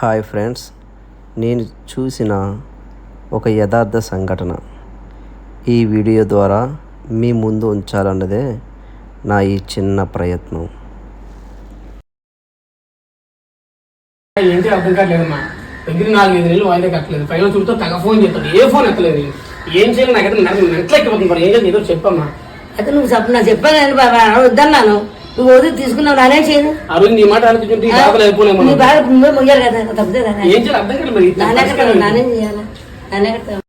Hi friends నేను చూసిన ఒక యథార్థ సంఘటన. ఈ వీడియో ద్వారా మీ ముందు ఉంచాలన్నదే నా ఈ చిన్న ప్రయత్నం. ఏంటి అర్థం కావట్లేదమ్మా దగ్గర నాలుగైదు నెలలు వాయిదా కట్టలేదు. పైన చూపుతో తెగ ఫోన్ చేస్తాడు. ఏ ఫోన్ ఎత్తలేదు? ఏం చేయాలి? నాకైతే నెంటలు ఎక్కిపోతుంది మరి? ఏం చేయాలి? ఏదో చెప్పమ్మా అయితే నువ్వు చెప్పు నాకు చెప్పాను నేను బాబా. వద్దన్నాను. నువ్వు వదిలి తీసుకున్నావు నానే చేయను? ఆ రోజు నీ మాట ఆలోచించుంటే ఈ బాధలు అయిపోలేము నీ నువ్వే. మొయ్యాలి కదా తప్పితే నానే ఏం చేయాలి? అర్థం కాలేదు మరి నానే కట్టాను నానేం చేయాలా? నానే కట్టాను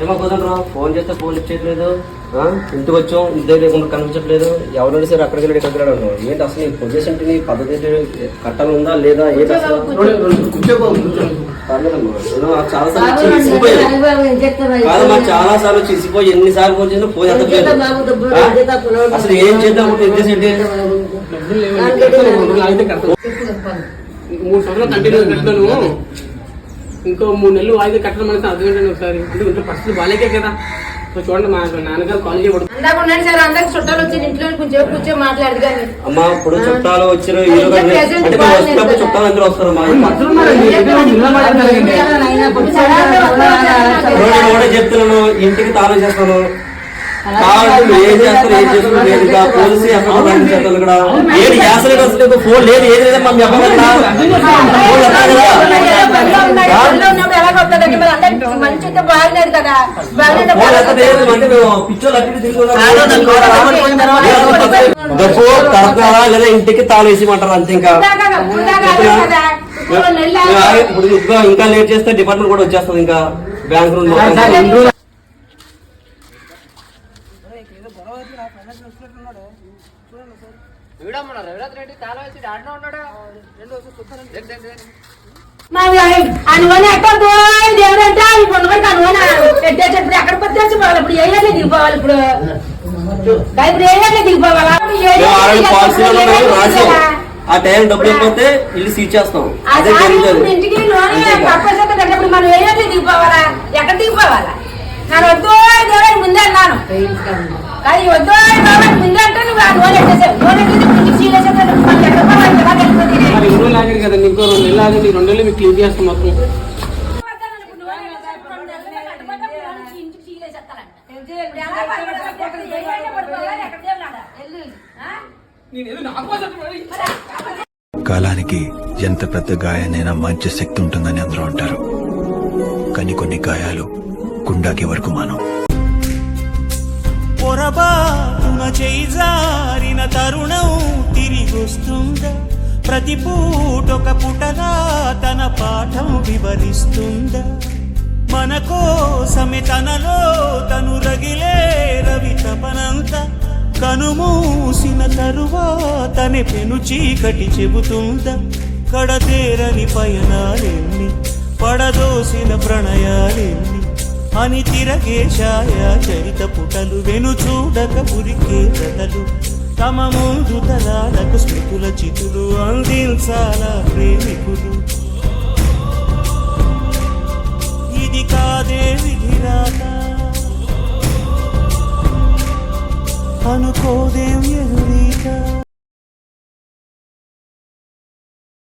ఏమో కుదరరా ఫోన్ చేస్తే ఫోన్ లిఫ్ట్ చేయట్లేదు ఆ? ఇంటికి వచ్చాం ఇంటి దగ్గర లేకుండా కనిపించట్లేదు. ఎవరైనా సరే అక్కడికి వెళ్ళి ఇక్కడికి వెళ్ళాడు అన్నావు. ఏంటి అసలు నీ పొజిషన్ నీ పద్ధతి? కట్టలు ఉందా లేదా? ఏంటి అసలు? చాలా సార్లు వచ్చి? కాదమ్మా చాలా సార్లు వచ్చి విసిగిపోయి ఎన్నిసార్లు ఫోన్ చేసినా ఫోన్ పిల్లలు? అసలు ఏం చేద్దాం అంటే? ఉద్దేశం మూడు సంవత్సరాలు కంటిన్యూ కడతాను. ఇంకో మూడు నెలలు వాయిదా కట్టడం అనేది అర్థం ఏంటండి ఒకసారి. ఎందుకంటే పరిస్థితి బాగాలేకే కదా. సో చూడండి మా నాన్నగారు కాల్ చేయబడు అమ్మా ఇప్పుడు చుట్టాలు చుట్టాలు అందరూ కూడా చెప్తున్నాను ఇంటికి తాళం చేస్తాను. కావాలంటే ఏం చేస్తారు ఏం లేదు ఇంకా పోలీసు చేస్తారు ఏది ఫోన్ లేదు ఏది లేదమ్మా మీ అమ్మ కదా. డబ్బు కడతారా లేదా ఇంటికి తాళం వేసిమంటారు అంతే ఇంకా? ఇప్పుడు ఇంకా ఇంకా లేట్ చేస్తే డిపార్ట్మెంట్ కూడా వచ్చేస్తుంది ఇంకా. బ్యాంక్ నుండి మొత్తం. అనువని ఎక్కడ దేవుడంటే అవి పొందబడి అనువని. ఎట్టేటప్పుడు ఎక్కడ పట్టేసి పోవాలి? ఇప్పుడు ఏ ఏళ్ళు దిగిపోవాలి ఇప్పుడు? ఇప్పుడు ఏ ఏళ్ళు దిగిపోవాలా? ఆ టైం డబ్బులు అయిపోతే ఇల్లు సీజ్ చేస్తాం. అదే జరుగుతుంది. ఇంటికి లోన్ ఇప్పుడు మనం ఏ ఏళ్ళు దిగిపోవాలా? ఎక్కడ దిగిపోవాలా? నేను వద్దు దేవుడు ముందే అన్నాను. కానీ వద్దు ముందే అంటే నువ్వు ఆ లోన్ ఎట్టేసావు లోన్ ఎట్టేసి ఇంటికి సీల్ వేసేస్తాను మళ్ళీ ఎక్కడ పోవాలి కదా వెళ్ళిపోతే మరి ఎన్ని రోజులు ఆగారు కదండి ఇంకో రెండు నెలలు ఆగండి రెండు నెలలు మీకు క్లీన్ చేస్తాం మొత్తం. కాలానికి ఎంత పెద్ద గాయానైనా మంచి శక్తి ఉంటుందని అందరూ అంటారు. కానీ కొన్ని గాయాలు గుండాకి వరకు మానం. పొరబాటున చేయి జారిన తరుణం తిరిగొస్తుందా? ప్రతి పూటొక పుటలా తన పాఠం వివరిస్తుందా? మన కోసమే తనలో తను రగిలే రవి తపనంత. కనుమూసిన తరువాతనే పెను చీకటి చెబుతుందా? కడతేరని పయనాలెన్ని పడదోసిన ప్రణయాలెన్ని అని తిరగే ఛాయా చరిత పుటలు వెను చూడక పురికే కథలు. తమ ముందు తరాలకు స్మృతుల చితులు అందించాల ప్రేమికులు ఇది కాదే విధిరాత. అనుకోదేం ఎదురీత.